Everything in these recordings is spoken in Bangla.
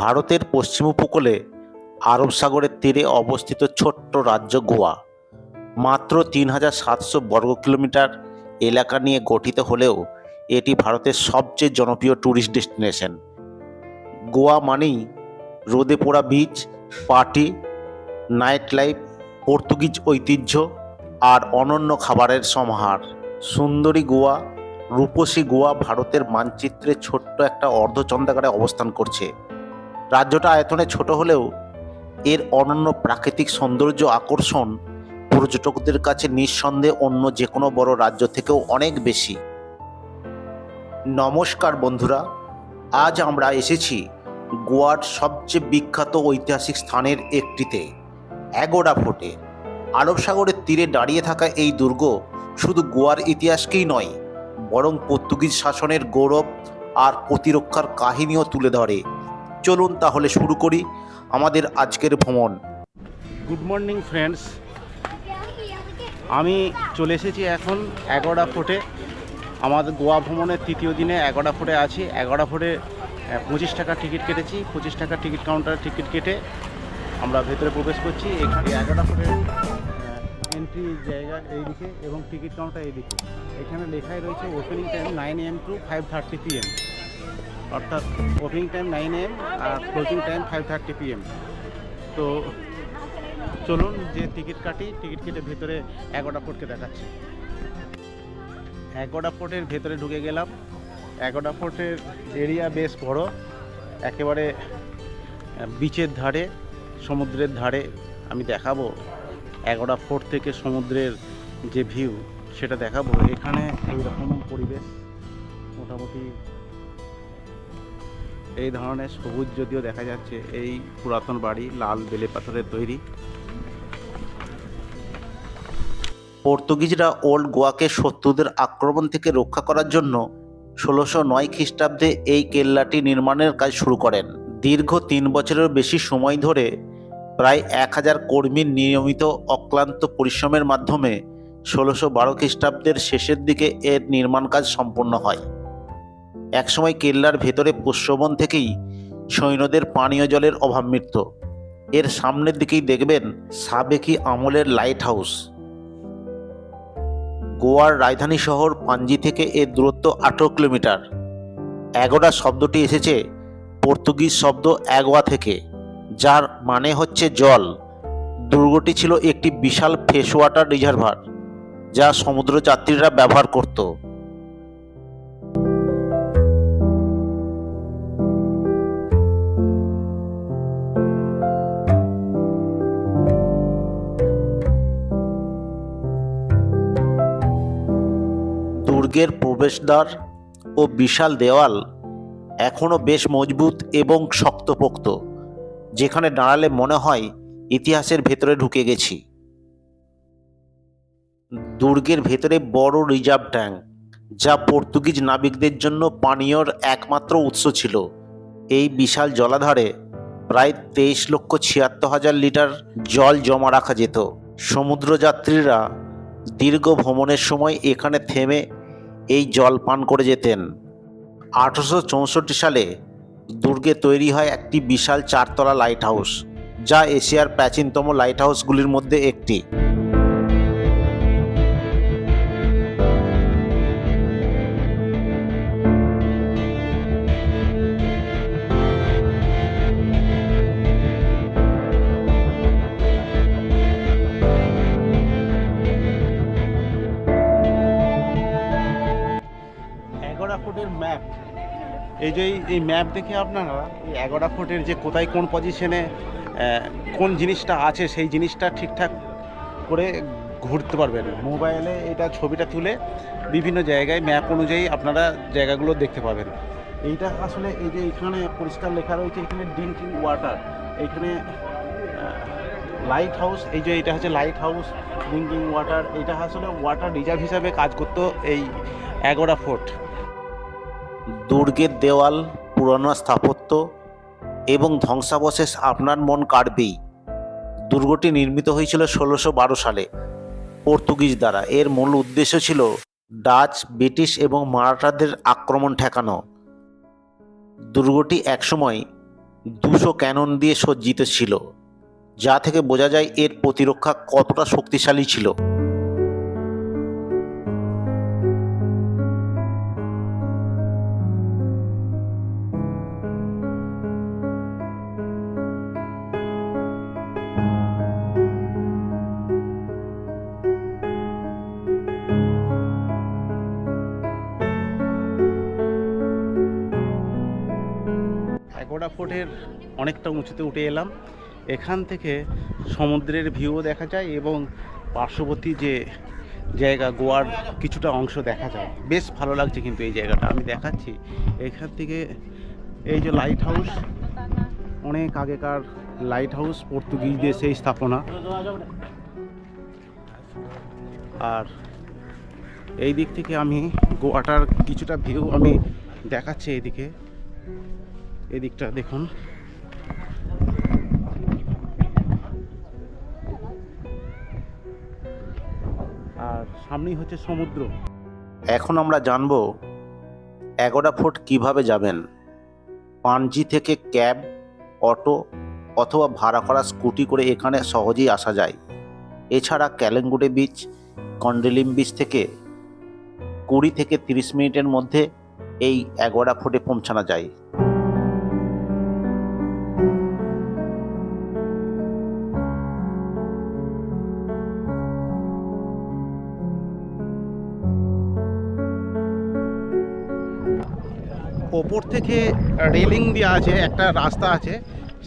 ভারতের পশ্চিম উপকূলে আরব সাগরের তীরে অবস্থিত ছোট্ট রাজ্য গোয়া। মাত্র তিন হাজার সাতশো বর্গ কিলোমিটার এলাকা নিয়ে গঠিত হলেও এটি ভারতের সবচেয়ে জনপ্রিয় ট্যুরিস্ট ডেস্টিনেশন গোয়া মানেই রোদে পোড়া beach party night life Portuguese ঐতিহ্য আর অনন্য খাবারের সমাহার। সুন্দরী গোয়া, রূপসী গোয়া ভারতের মানচিত্রে ছোট্ট একটা অর্ধচন্দ্রাকারে অবস্থান করছে। রাজ্যটা আয়তনে ছোট হলেও এর অনন্য প্রাকৃতিক সৌন্দর্য আকর্ষণ পর্যটকদের কাছে নিঃসন্দেহে অন্য যে কোনো বড় রাজ্য থেকেও অনেক বেশি। নমস্কার বন্ধুরা, আজ আমরা এসেছি গোয়ার সবচেয়ে বিখ্যাত ঐতিহাসিক স্থানের একটিতে, অ্যাগোডা ফোর্টে। আরব সাগরের তীরে দাঁড়িয়ে থাকা এই দুর্গ শুধু গোয়ার ইতিহাসকেই নয়, বরং পর্তুগিজ শাসনের গৌরব আর প্রতিরক্ষার কাহিনীও তুলে ধরে। চলুন তাহলে শুরু করি আমাদের আজকের ভ্রমণ। গুড মর্নিং ফ্রেন্ডস আমি চলে এসেছি এখন এগারোটা ফোর্টে আমাদের গোয়া ভ্রমণের তৃতীয় দিনে এগারোটা ফোর্টে আছি। এগারোটা ফোর্টে পঁচিশ টাকা টিকিট কেটেছি। পঁচিশ টাকা টিকিট কাউন্টারে টিকিট কেটে আমরা ভেতরে প্রবেশ করছি। এখানে এগারোটা ফোর্টের এন্ট্রি জায়গা এইদিকে এবং টিকিট কাউন্টার এইদিকে। এখানে লেখাই রয়েছে opening time nine AM to five thirty PM অর্থাৎ opening time nine AM R closing time five thirty PM তো চলুন যে টিকিট কাটি টিকিট কেটে ভেতরে এগারোটা ফোর্টকে দেখাচ্ছি। এগারোটা ফোর্টের ভেতরে ঢুকে গেলাম। এগারোটা ফোর্টের এরিয়া বেশ বড়। একেবারে বিচের ধারে, সমুদ্রের ধারে। আমি দেখাবো এগারোটা ফোর্ট থেকে সমুদ্রের যে ভিউ সেটা দেখাবো। এখানে এইরকম পরিবেশ। মোটামুটি এই ধরনের সবুজ যদিও দেখা যাচ্ছে, এই পুরাতন বাড়ি লাল বেলে পাথরের তৈরি। পর্তুগিজরা ওল্ড গোয়াকে শত্রুদের আক্রমণ থেকে রক্ষা করার জন্য ষোলোশো নয় খ্রিস্টাব্দে এই কেল্লাটি নির্মাণের কাজ শুরু করেন। দীর্ঘ তিন বছরের বেশি সময় ধরে প্রায় এক হাজার কর্মীর নিয়মিত অক্লান্ত পরিশ্রমের মাধ্যমে ষোলোশো বারো খ্রিস্টাব্দের শেষের দিকে এর নির্মাণ কাজ সম্পন্ন হয়। একসময় কেল্লার ভেতরে পুষ্যবন থেকেই সৈন্যদের পানীয় জলের অভাব মিটত। এর সামনের দিকেই দেখবেন সাবেকি আমলের লাইট হাউস গোয়ার রাজধানী শহর পাঞ্জি থেকে এর দূরত্ব আঠেরো কিলোমিটার। এগোডা শব্দটি এসেছে পর্তুগিজ শব্দ অ্যাগোয়া থেকে, যার মানে হচ্ছে জল। দুর্গটি ছিল একটি বিশাল ফ্রেশ ওয়াটার রিজার্ভার যা সমুদ্রযাত্রীরা ব্যবহার করত। দুর্গের প্রবেশদ্বার ও বিশাল দেওয়াল এখনও বেশ মজবুত এবং শক্তপোক্ত, যেখানে দাঁড়ালে মনে হয় ইতিহাসের ভেতরে ঢুকে গেছি। দুর্গের ভেতরে বড় রিজার্ভ ট্যাঙ্ক, যা পর্তুগিজ নাবিকদের জন্য পানীয়র একমাত্র উৎস ছিল। এই বিশাল জলাধারে প্রায় তেইশ লক্ষ ছিয়াত্তর হাজার লিটার জল জমা রাখা যেত। সমুদ্রযাত্রীরা দীর্ঘ ভ্রমণের সময় এখানে থেমে এই জল পান করে যেতেন। আঠারোশো সালে দুর্গে তৈরি হয় একটি বিশাল চারতলা লাইট হাউস যা এশিয়ার প্রাচীনতম লাইট হাউসগুলির মধ্যে একটি। এই যে এই- ম্যাপ দেখে আপনারা, এই এগারোটা ফুটের যে কোথায় কোন পজিশনে কোন জিনিসটা আছে সেই জিনিসটা ঠিকঠাক করে ঘুরতে পারবেন। মোবাইলে এটা ছবিটা তুলে বিভিন্ন জায়গায় ম্যাপ অনুযায়ী আপনারা জায়গাগুলো দেখতে পাবেন। এইটা আসলে এই যে এখানে পরিষ্কার লেখা রয়েছে, এখানে ড্রিঙ্কিং ওয়াটার এইখানে লাইট হাউস এই যে এটা হচ্ছে লাইট হাউস ড্রিঙ্কিং ওয়াটার এটা আসলে ওয়াটার রিজার্ভ হিসাবে কাজ করতো এই এগারোটা ফোর্ট দুর্গের দেওয়াল, পুরনো স্থাপত্য এবং ধ্বংসাবশেষ আপনার মন কাড়বেই। দুর্গটি নির্মিত হয়েছিল ষোলোশো বারো সালে পর্তুগিজ দ্বারা। এর মূল উদ্দেশ্য ছিল ডাচ, ব্রিটিশ এবং মারাঠাদের আক্রমণ ঠেকানো। দুর্গটি একসময় দুশো ক্যানন দিয়ে সজ্জিত ছিল, যা থেকে বোঝা যায় এর প্রতিরক্ষা কতটা শক্তিশালী ছিল। এগোড়া ফোর্টের অনেকটা উঁচুতে উঠে এলাম। এখান থেকে সমুদ্রের ভিউও দেখা যায় এবং পার্শ্ববর্তী যে জায়গা গোয়ার কিছুটা অংশ দেখা যায়। বেশ ভালো লাগছে কিন্তু এই জায়গাটা, আমি দেখাচ্ছি। এখান থেকে এই যে লাইট হাউস অনেক আগেকার লাইট হাউস পর্তুগিজদের সেই স্থাপনা। আর এই দিক থেকে আমি গোয়াটার কিছুটা ভিউ আমি দেখাচ্ছি এইদিকে। এদিকটা দেখুন। আর সামনেই হচ্ছে সমুদ্র। এখন আমরা জানব এগারো ফুট কীভাবে যাবেন? পানজি থেকে ক্যাব, অটো অথবা ভাড়া করা স্কুটি করে এখানে সহজেই আসা যায়। এছাড়া ক্যালেঙ্গুড়ে বিচ, কন্ডেলিম বিচ থেকে কুড়ি থেকে তিরিশ মিনিটের মধ্যে এই এগারো ফুটে পৌঁছানো যায়। থেকে রেলিং দেওয়া আছে, একটা রাস্তা আছে,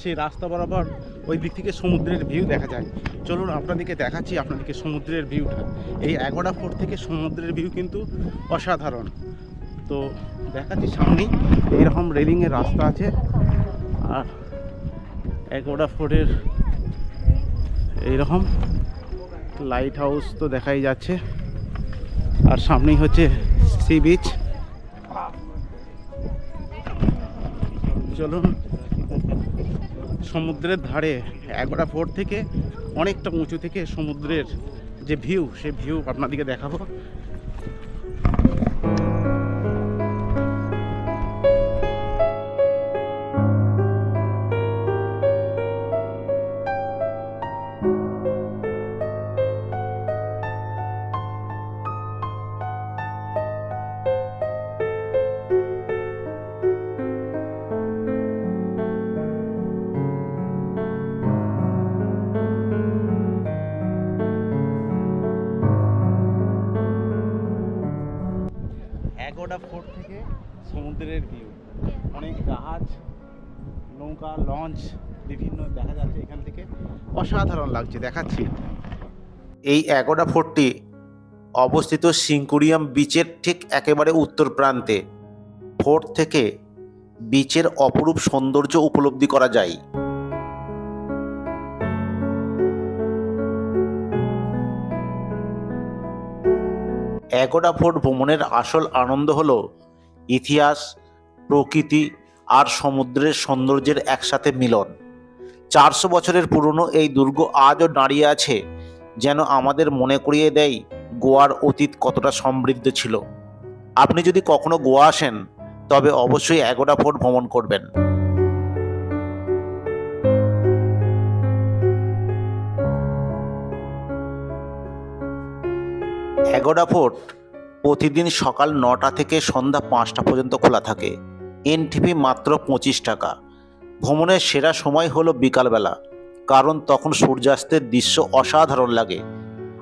সেই রাস্তা বরাবর ওই দিক থেকে সমুদ্রের ভিউ দেখা যায়। চলুন আপনাদেরকে দেখাচ্ছি আপনাদেরকে সমুদ্রের ভিউটা এই এগারোটা ফুট থেকে সমুদ্রের ভিউ কিন্তু অসাধারণ। তো দেখাচ্ছি সামনেই, এইরকম রেলিংয়ের রাস্তা আছে, আর এগারোটা ফুটের এইরকম লাইট হাউস তো দেখাই যাচ্ছে। আর সামনেই হচ্ছে সি বিচ চলুন। সমুদ্রের ধারে একবারা ফোর্ট থেকে অনেকটা উঁচু থেকে সমুদ্রের যে ভিউ সে ভিউ আপনাদেরকে দেখাবো। নৌকা, লঞ্চ, বিভিন্ন দেখা যাচ্ছে এখান থেকে। অসাধারণ লাগছে, দেখাচ্ছি। এই এগোডা ফোর্টটি অবস্থিত সিঙ্কুরিয়াম বিচের ঠিক একেবারে উত্তর প্রান্তে। ফোর্ট থেকে বিচের অপরূপ সৌন্দর্য উপলব্ধি করা যায়। এগোডা ফোর্ট ভ্রমণের আসল আনন্দ হলো ইতিহাস, প্রকৃতি আর সমুদ্রের সৌন্দর্যের একসাথে মিলন। চারশো বছরের পুরনো এই দুর্গ আজও দাঁড়িয়ে আছে, যেন আমাদের মনে করিয়ে দেয় গোয়ার অতীত কতটা সমৃদ্ধ ছিল। আপনি যদি কখনো গোয়া আসেন, তবে অবশ্যই এগোডা ফোর্ট ভ্রমণ করবেন। এগোডা ফোর্ট প্রতিদিন সকাল নটা থেকে সন্ধ্যা পাঁচটা পর্যন্ত খোলা থাকে। এনটিপি মাত্র পঁচিশ টাকা। ভ্রমণের সেরা সময় হলো বিকালবেলা, কারণ তখন সূর্যাস্তের দৃশ্য অসাধারণ লাগে।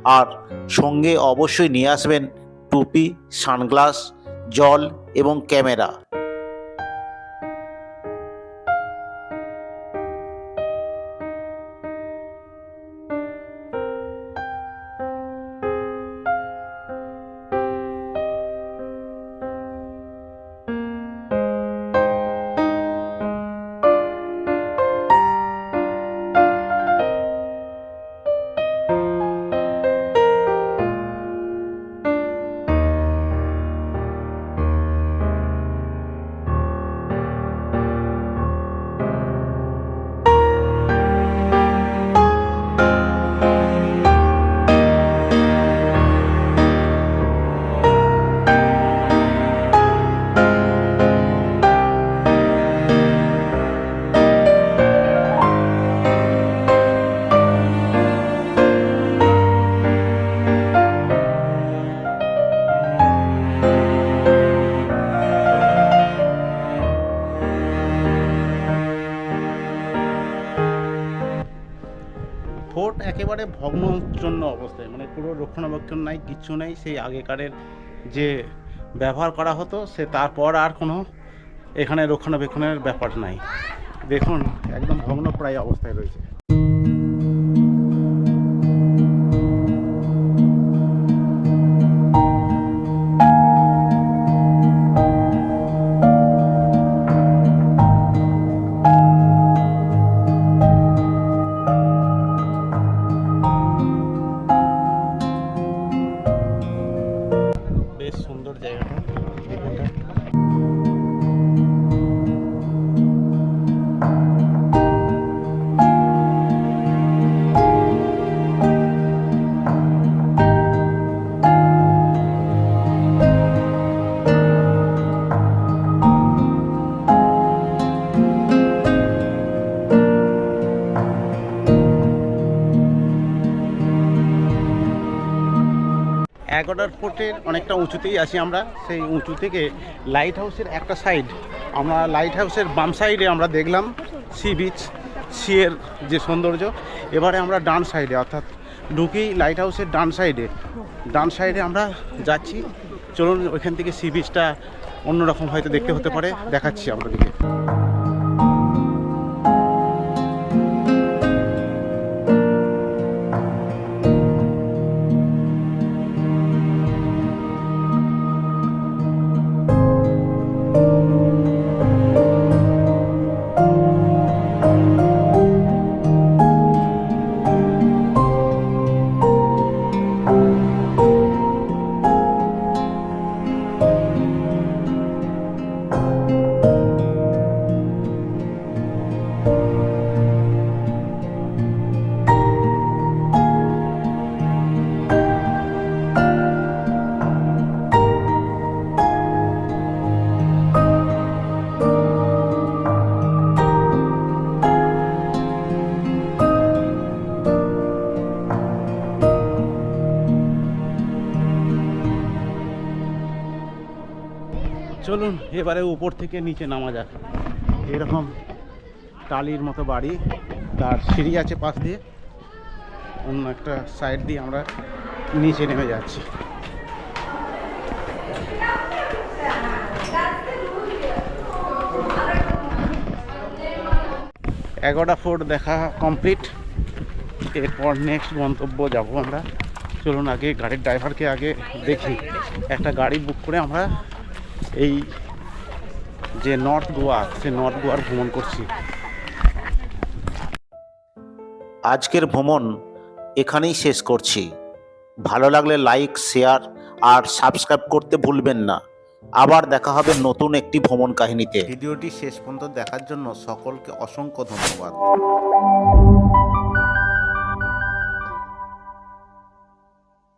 আর সঙ্গে অবশ্যই নিয়ে আসবেন টুপি, সানগ্লাস, জল এবং ক্যামেরা। একেবারে ভগ্নচন্ন অবস্থায় মানে পুরো রক্ষণাবেক্ষণ নাই, কিচ্ছু নাই, সেই আগেকারের যে ব্যবহার করা হতো, সে তারপর আর কোনো এখানে রক্ষণাবেক্ষণের ব্যাপার নাই। দেখুন, একদম ভগ্ন প্রায় অবস্থায় রয়েছে। এগারোটার ফুটের অনেকটা উঁচুতেই আছি আমরা। সেই উঁচু থেকে লাইট হাউসের একটা সাইড আমরা লাইট হাউসের বাম সাইডে আমরা দেখলাম সি বিচ সিয়ের যে সৌন্দর্য। এবারে আমরা ডান সাইডে অর্থাৎ ঢুকি লাইট হাউসের ডান সাইডে ডান সাইডে আমরা যাচ্ছি। চলুন, ওইখান থেকে সি বিচটা অন্যরকম হয়তো দেখতে হতে পারে। দেখাচ্ছি আপনাদেরকে। এবারে উপর থেকে নিচে নামা যাক। এরকম টালির মতো বাড়ি। তার সিঁড়ি আছে পাশ দিয়ে। অন্য একটা সাইড দিয়ে আমরা নিচে নেমে যাচ্ছি। এগারোটা ফোর্ট দেখা কমপ্লিট এরপর নেক্সট গন্তব্য যাব আমরা। চলুন আগে গাড়ির ড্রাইভারকে আগে দেখি। একটা গাড়ি বুক করে আমরা এই যে নর্থ গোয়া সে নর্থ গোয়ার ভ্রমণ করছি। আজকের ভ্রমণ এখানেই শেষ করছি। ভালো লাগলে লাইক শেয়ার আর সাবস্ক্রাইব করতে ভুলবেন না। আবার দেখা হবে নতুন একটি ভ্রমণ কাহিনীতে। ভিডিওটি শেষ পর্যন্ত দেখার জন্য সকলকে অসংখ্য ধন্যবাদ।